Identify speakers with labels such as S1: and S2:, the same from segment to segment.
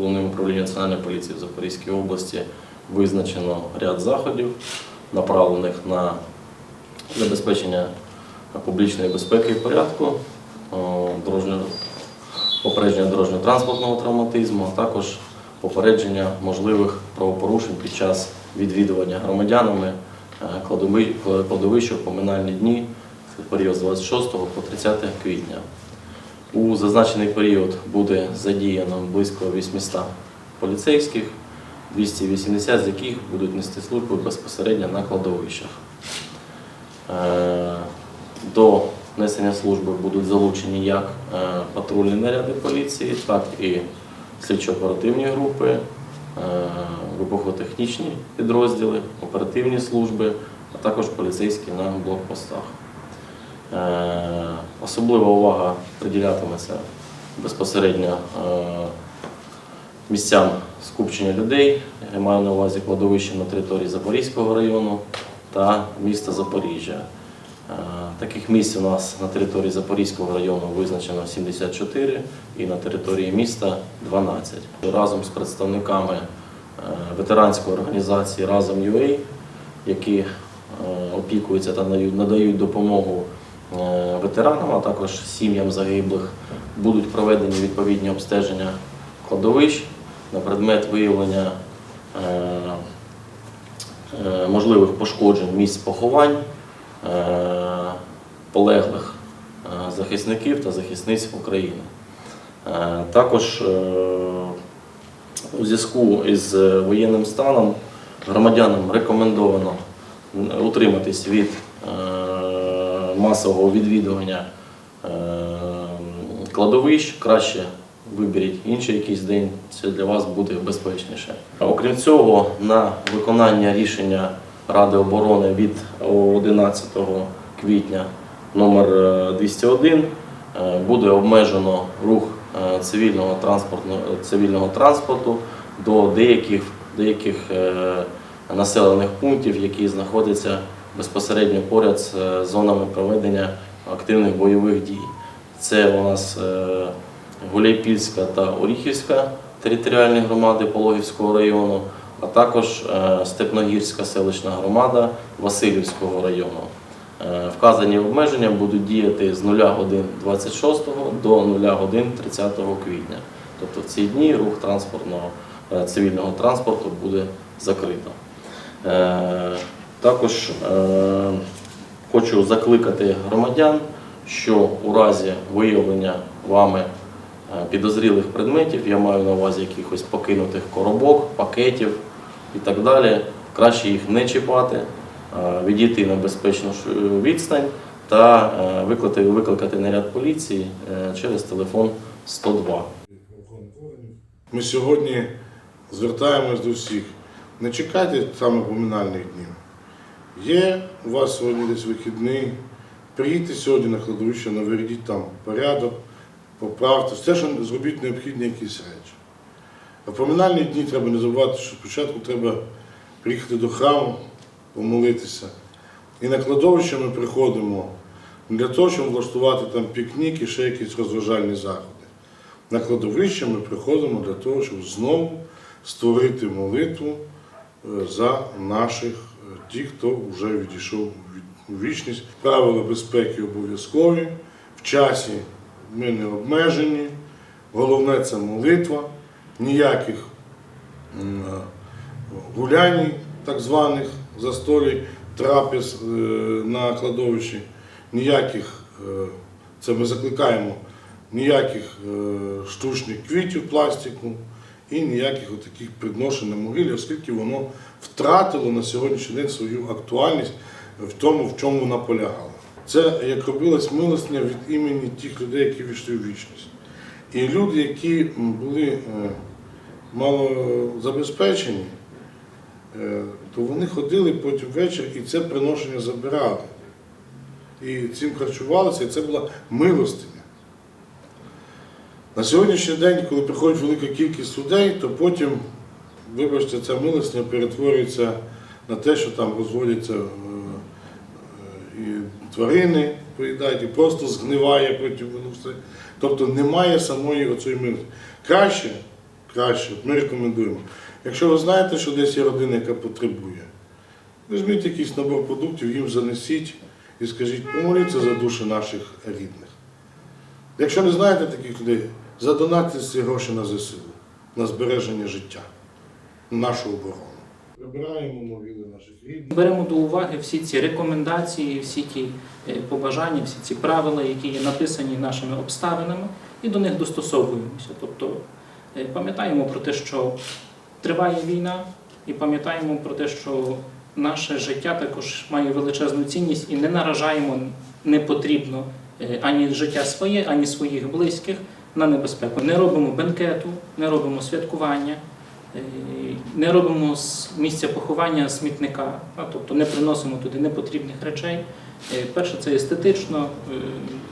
S1: головним управлінням Національної поліції в Запорізькій області визначено ряд заходів, направлених на забезпечення публічної безпеки і порядку, попередження дорожньо-транспортного травматизму, а також попередження можливих правопорушень під час відвідування громадянами е, кладовища в поминальні дні в період з 26 по 30 квітня. У зазначений період буде задіяно близько 800 поліцейських, 280 з яких будуть нести службу безпосередньо на кладовищах. Е, До несення служби будуть залучені як е, патрульні наряди поліції, так і слідчо-оперативні групи, е, вибухотехнічні підрозділи, оперативні служби, а також поліцейські на блокпостах. Е, Особлива увага приділятиметься безпосередньо е, місцям скупчення людей. Я маю на увазі кладовище на території Запорізького району та міста Запоріжжя. Е, Таких місць у нас на території Запорізького району визначено 74 і на території міста 12. Разом з представниками ветеранської організації Разом UA, які опікуються та надають- допомогу ветеранам, а також сім'ям загиблих, будуть проведені відповідні обстеження кладовищ на предмет виявлення е, е, можливих пошкоджень місць поховань е, полеглих е, захисників та захисниць України. Е, Також е, у зв'язку із е, воєнним станом громадянам рекомендовано утриматись від е, масового відвідування е, кладовищ. Краще виберіть інший якийсь день, це для вас буде безпечніше. Окрім цього, на виконання рішення Ради оборони від 11 квітня номер е, 201 е, буде обмежено рух е, цивільного транспортного цивільного транспорту до деяких, деяких е, населених пунктів, які знаходяться безпосередньо поряд з е, зонами проведення активних бойових дій. Це у нас е, Гуляйпільська та Оріхівська територіальні громади Пологівського району, а також е, Степногірська селищна громада Васильівського району. Вказані обмеження будуть діяти з 0 годин 26 до 0 годин 30 квітня. Тобто в ці дні рух транспортного цивільного транспорту буде закрито. Також е, хочу закликати громадян, що у разі виявлення вами е, підозрілих предметів, я маю на увазі якихось покинутих коробок, пакетів і так далі, краще їх не чіпати, е, відійти на безпечну відстань та викликати, наряд поліції через телефон 102.
S2: Ми сьогодні звертаємось до всіх. Не чекайте саме поминальних днів. Є у вас сьогодні десь вихідний. Приїдьте сьогодні на кладовище, наведіть там порядок, поправте. Все, що зробіть необхідні якісь речі. А в поминальні дні треба не забувати, що спочатку треба приїхати до храму, помолитися. І на кладовище ми приходимо для того, щоб влаштувати там пікнік і ще якісь розважальні заходи. На кладовище ми приходимо для того, щоб знову створити молитву за наших, ті, хто вже відійшов від- у вічність. Правила безпеки обов'язкові, в часі ми не обмежені. Головне це молитва, ніяких е, гулянь, так званих застолій, трапез е, на кладовищі, ніяких, е, це ми закликаємо, ніяких штучних квітів пластику і ніяких таких підношень на могилі, оскільки воно втратило на сьогоднішній день свою актуальність в тому, в чому вона полягала. Це як робилась милостиня від імені тих людей, які війшли в вічність. І люди, які були е, мало забезпечені, е, то вони ходили потім ввечері і це приношення забирали. І цим харчувалися, і це була милостиня. На сьогоднішній день, коли приходить велика кількість людей, то потім, вибачте, ця милостиня перетворюється на те, що там розводяться е, е, і тварини, поїдають, і просто згниває потім воно все. Тобто немає самої оцієї милості. Краще, краще. Ми рекомендуємо. Якщо ви знаєте, що десь є родина, яка потребує, візьміть якийсь набор продуктів, їм занесіть і скажіть, помоліться за душі наших рідних. Якщо не знаєте таких людей, задонатьте ці гроші на ЗСУ, на збереження життя, на нашу оборону. Прибираємо могили наших рідних.
S3: Беремо до уваги всі ці рекомендації, всі ті е, побажання, всі ці правила, які є написані нашими обставинами, і до них достосовуємося. Тобто е, пам'ятаємо про те, що триває війна, і пам'ятаємо про те, що наше життя також має величезну цінність і не наражаємо непотрібно ані життя своє, ані своїх близьких на небезпеку. Не робимо бенкету, не робимо святкування. Е, Не робимо з місця поховання смітника, тобто не приносимо туди непотрібних речей. Е, Перше, це естетично, е,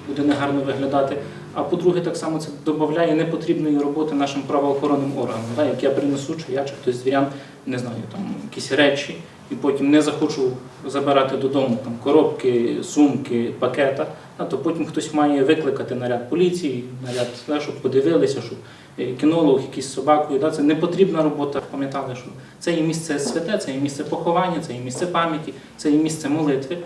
S3: буде негарно виглядати. А по-друге, так само це додає непотрібної роботи нашим правоохоронним органам. Як я принесу, чи я, чи хтось з звірян, не знаю, там якісь речі, і потім не захочу забирати додому там, коробки, сумки, пакета, а, то потім хтось має викликати наряд поліції, наряд, щоб подивилися, щоб е, кінолог, якийсь собакою. Да, це не потрібна робота. Пам'ятали, що це і місце святе, це і місце поховання, це і місце пам'яті, це і місце молитви.